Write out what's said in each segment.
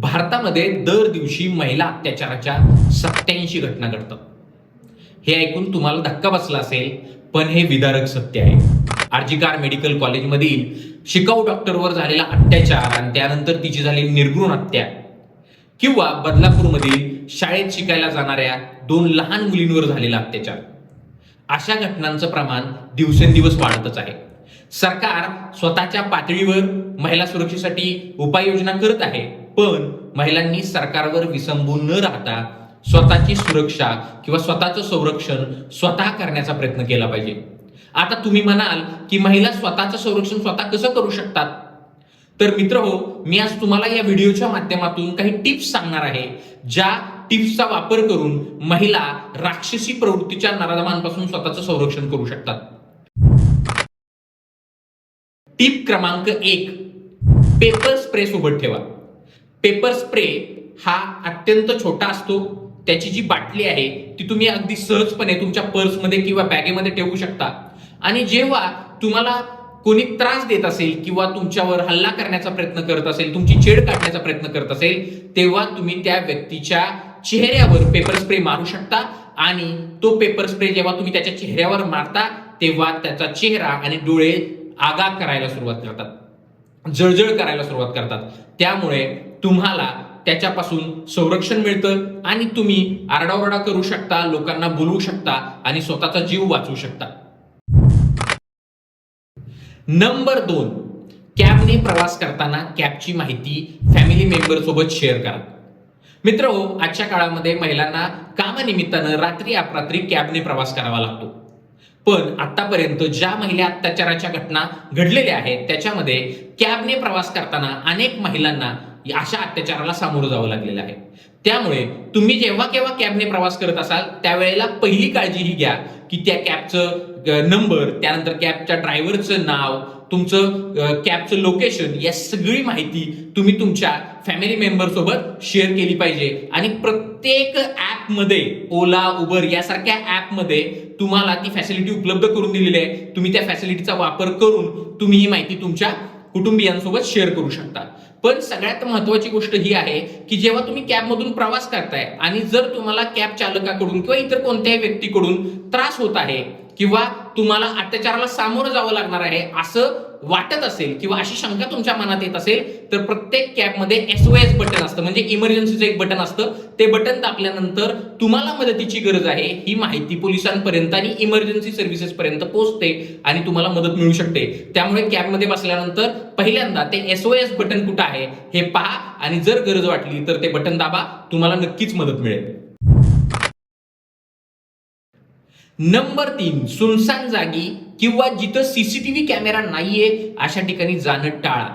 भारतामध्ये दर दिवशी महिला अत्याचाराच्या सत्याऐंशी घटना घडतात. हे ऐकून तुम्हाला धक्का बसला असेल पण हे विदारक सत्य आहे. आर्जिकार मेडिकल कॉलेजमधील शिकाऊ डॉक्टरवर झालेला अत्याचार आणि त्यानंतर तिची झालेली निर्घृण हत्या किंवा बदलापूरमधील शाळेत शिकायला जाणाऱ्या दोन लहान मुलींवर झालेला अत्याचार. अशा घटनांचं प्रमाण दिवसेंदिवस वाढतच आहे. सरकार स्वतःच्या पातळीवर महिला सुरक्षेसाठी उपाययोजना करत आहे. पण महिलांनी सरकारवर विसंबून न राहता स्वतःची सुरक्षा किंवा स्वतःचं संरक्षण स्वतः करण्याचा प्रयत्न केला पाहिजे. आता तुम्ही म्हणाल की महिला स्वतःचं संरक्षण स्वतः कसं करू शकतात? तर मित्र हो मी आज तुम्हाला या व्हिडिओच्या माध्यमातून काही टिप्स सांगणार आहे ज्या टिप्सचा वापर करून महिला राक्षसी प्रवृत्तीच्या नराधमांपासून स्वतःचं संरक्षण करू शकतात. टिप क्रमांक एक पेपर स्प्रे सोबत ठेवा. पेपर स्प्रे हा अत्यंत छोटा असतो. त्याची जी बाटली आहे ती तुम्ही अगदी सहजपणे तुमच्या पर्समध्ये किंवा बॅगेमध्ये ठेवू शकता. आणि जेव्हा तुम्हाला कोणी त्रास देत असेल किंवा तुमच्यावर हल्ला करण्याचा प्रयत्न करत असेल तुमची छेड काढण्याचा प्रयत्न करत असेल तेव्हा तुम्ही त्या व्यक्तीच्या चेहऱ्यावर पेपर स्प्रे मारू शकता. आणि तो पेपर स्प्रे जेव्हा तुम्ही त्याच्या चेहऱ्यावर मारता तेव्हा त्याचा चेहरा आणि डोळे आगा करायला सुरुवात करतात. जळजळ करायला सुरुवात करतात. त्यामुळे तुम्हाला त्याच्यापासून संरक्षण मिळतं आणि तुम्ही आरडाओरडा करू शकता लोकांना बोलवू शकता आणि स्वतःचा जीव वाचवू शकता. नंबर दोन कॅबने प्रवास करताना कॅबची माहिती फॅमिली मेंबर सोबत शेअर करा. मित्र हो आजच्या काळामध्ये महिलांना कामानिमित्तानं रात्री अपरात्री कॅबने प्रवास करावा लागतो. पण आतापर्यंत ज्या महिला अत्याचाराच्या घटना घडलेल्या आहेत त्याच्यामध्ये कॅबने प्रवास करताना अनेक महिलांना अशा अत्याचाराला सामोरं जावं लागलेलं आहे. त्यामुळे तुम्ही जेव्हा केव्हा कॅबने प्रवास करत असाल त्यावेळेला पहिली काळजी ही घ्या की त्या कॅबचं नंबर त्यानंतर कॅबच्या ड्रायव्हरचं नाव तुमचं कॅबचं लोकेशन या सगळी माहिती तुम्ही तुमच्या फॅमिली मेंबर सोबत शेअर केली पाहिजे. आणि प्रत्येक ॲपमध्ये ओला उबर यासारख्या ॲपमध्ये तुम्हाला ती फॅसिलिटी उपलब्ध करून दिलेली आहे. तुम्ही त्या फॅसिलिटीचा वापर करून तुम्ही ही माहिती तुमच्या कुटुंबियांसोबत शेअर करू शकता पण सगळ्यात महत्वाची गोष्ट ही आहे की जेव्हा तुम्ही कॅबमधून प्रवास करताय आणि जर तुम्हाला कॅब चालकाकडून किंवा इतर कोणत्याही व्यक्तीकडून त्रास होत आहे किंवा तुम्हाला अत्याचाराला सामोरं जावं लागणार आहे असं वाटत असेल किंवा अशी शंका तुमच्या मनात येत असेल तर प्रत्येक कॅबमध्ये एसओएस बटन असतं. म्हणजे इमर्जन्सीचं एक बटन असतं. ते बटन दाबल्यानंतर तुम्हाला मदतीची गरज आहे. ही माहिती पोलिसांपर्यंत आणि इमर्जन्सी सर्व्हिसेस पर्यंत पोहोचते आणि तुम्हाला मदत मिळू शकते. त्यामुळे कॅबमध्ये बसल्यानंतर पहिल्यांदा ते एसओएस बटन कुठं आहे हे पहा. आणि जर गरज वाटली तर ते बटन दाबा. तुम्हाला नक्कीच मदत मिळेल. नंबर तीन सुनसान जागी किंवा जिथं सीसीटीव्ही कॅमेरा नाहीये अशा ठिकाणी जाणं टाळा.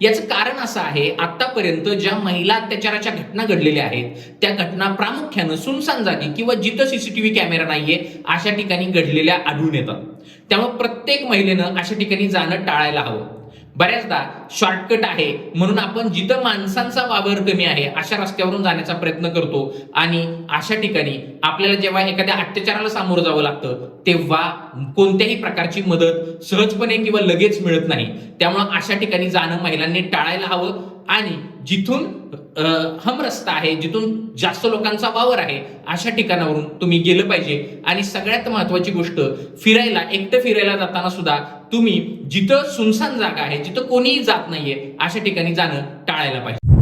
याचं कारण असं आहे आतापर्यंत ज्या महिला अत्याचाराच्या घटना घडलेल्या आहेत त्या घटना प्रामुख्यानं सुनसान जागी किंवा जिथं सीसीटीव्ही कॅमेरा नाहीये अशा ठिकाणी घडलेल्या आढळून येतात. त्यामुळे प्रत्येक महिलेनं अशा ठिकाणी जाणं टाळायला हवं. बऱ्याचदा शॉर्टकट आहे. म्हणून आपण जिथं माणसांचा वावर कमी आहे अशा रस्त्यावरून जाण्याचा प्रयत्न करतो. आणि अशा ठिकाणी आपल्याला जेव्हा एखाद्या अत्याचाराला सामोरं जावं लागतं तेव्हा कोणत्याही प्रकारची मदत सहजपणे किंवा लगेच मिळत नाही. त्यामुळं अशा ठिकाणी जाणं महिलांनी टाळायला हवं. आणि जिथून हम रस्ता आहे जिथून जास्त लोकांचा वावर आहे अशा ठिकाणावरून तुम्ही गेलं पाहिजे. आणि सगळ्यात महत्वाची गोष्ट फिरायला एकटं फिरायला जाताना सुद्धा तुम्ही जिथं सुनसान जागा आहे जिथं कोणीही जात नाहीये अशा ठिकाणी जाणं टाळायला पाहिजे.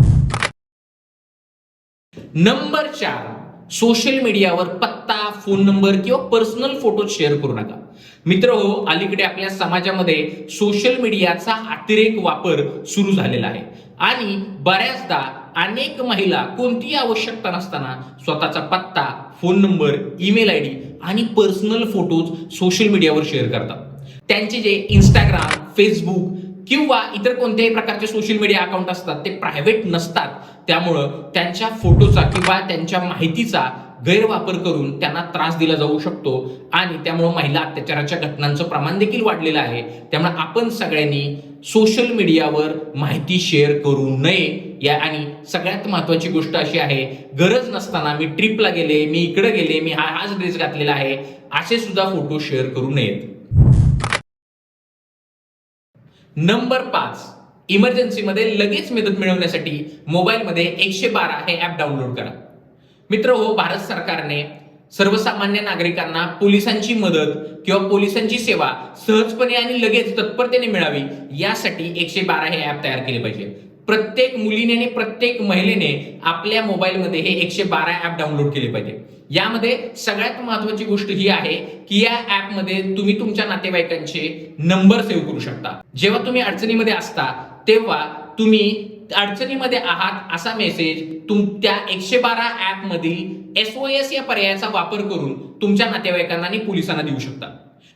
नंबर चार सोशल मीडियावर पत्ता फोन नंबर किंवा पर्सनल फोटो शेअर करू नका. मित्र हो अलीकडे आपल्या समाजामध्ये सोशल मीडियाचा अतिरेक वापर सुरू झालेला आहे. आणि बऱ्याचदा अनेक महिला कोणतीही आवश्यकता नसताना स्वतःचा पत्ता phone number email I D आणि पर्सनल फोटोज सोशल मीडियावर शेअर करतात. त्यांचे जे इंस्टाग्राम फेसबुक किंवा इतर कोणत्याही प्रकारचे सोशल मीडिया अकाउंट असतात ते प्रायव्हेट नसतात. त्यामुळं त्यांच्या फोटोचा किंवा त्यांच्या माहितीचा गैरवापर करून त्यांना त्रास दिला जाऊ शकतो आणि त्यामुळं महिला अत्याचाराच्या घटनांचं प्रमाण देखील वाढलेलं आहे. त्यामुळे आपण सगळ्यांनी सोशल मीडियावर माहिती शेअर करू नये. या आणि सगळ्यात महत्वाची गोष्ट अशी आहे गरज नसताना मी ट्रिपला गेले मी इकडे गेले मी हा हाच ड्रेस घातलेला आहे असे सुद्धा फोटो शेअर करू नयेत. नंबर पाच इमर्जन्सीमध्ये लगेच मदत मिळवण्यासाठी मोबाईलमध्ये एकशे बारा हे ऍप डाउनलोड करा. मित्र हो भारत सरकारने सर्वसामान्य नागरिकांना पोलिसांची मदत किंवा पोलिसांची सेवा सहजपणे आणि लगेच तत्परतेने मिळावी यासाठी एकशे बारा हे ऍप तयार केले पाहिजे. प्रत्येक मुलीने आणि प्रत्येक महिलेने आपल्या मोबाईलमध्ये हे एकशे बारा ऍप डाउनलोड केले पाहिजे. यामध्ये सगळ्यात महत्वाची गोष्ट ही आहे की या ऍपमध्ये तुम्ही तुमच्या नातेवाईकांचे नंबर सेव्ह करू शकता. जेव्हा तुम्ही अडचणीमध्ये असता तेव्हा तुम्ही अडचणीमध्ये आहात असा मेसेज तुम त्या एकशे बारा ऍप मधील एस ओ एस या पर्यायाचा वापर करून तुमच्या नातेवाईकांना आणि पोलिसांना देऊ शकता.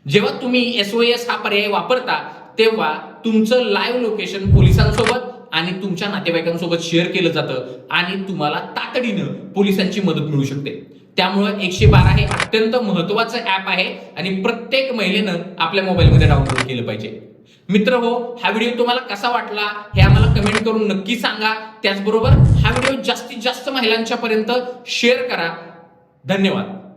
जेव्हा तुम्ही एस ओ एस हा पर्याय वापरता तेव्हा तुमचं लाईव्ह लोकेशन पोलिसांसोबत आणि तुमच्या नातेवाईकांसोबत शेअर केलं जातं आणि तुम्हाला तातडीनं पोलिसांची मदत मिळू शकते. त्यामुळं एकशे बारा हे अत्यंत महत्वाचं ऍप आहे आणि प्रत्येक महिलेनं आपल्या मोबाईलमध्ये डाउनलोड केलं पाहिजे. मित्र हो हा व्हिडिओ तुम्हाला कसा वाटला हे आम्हाला कमेंट करून नक्की सांगा. त्याचबरोबर हा व्हिडिओ जास्तीत जास्त महिलांच्या पर्यंत शेअर करा. धन्यवाद.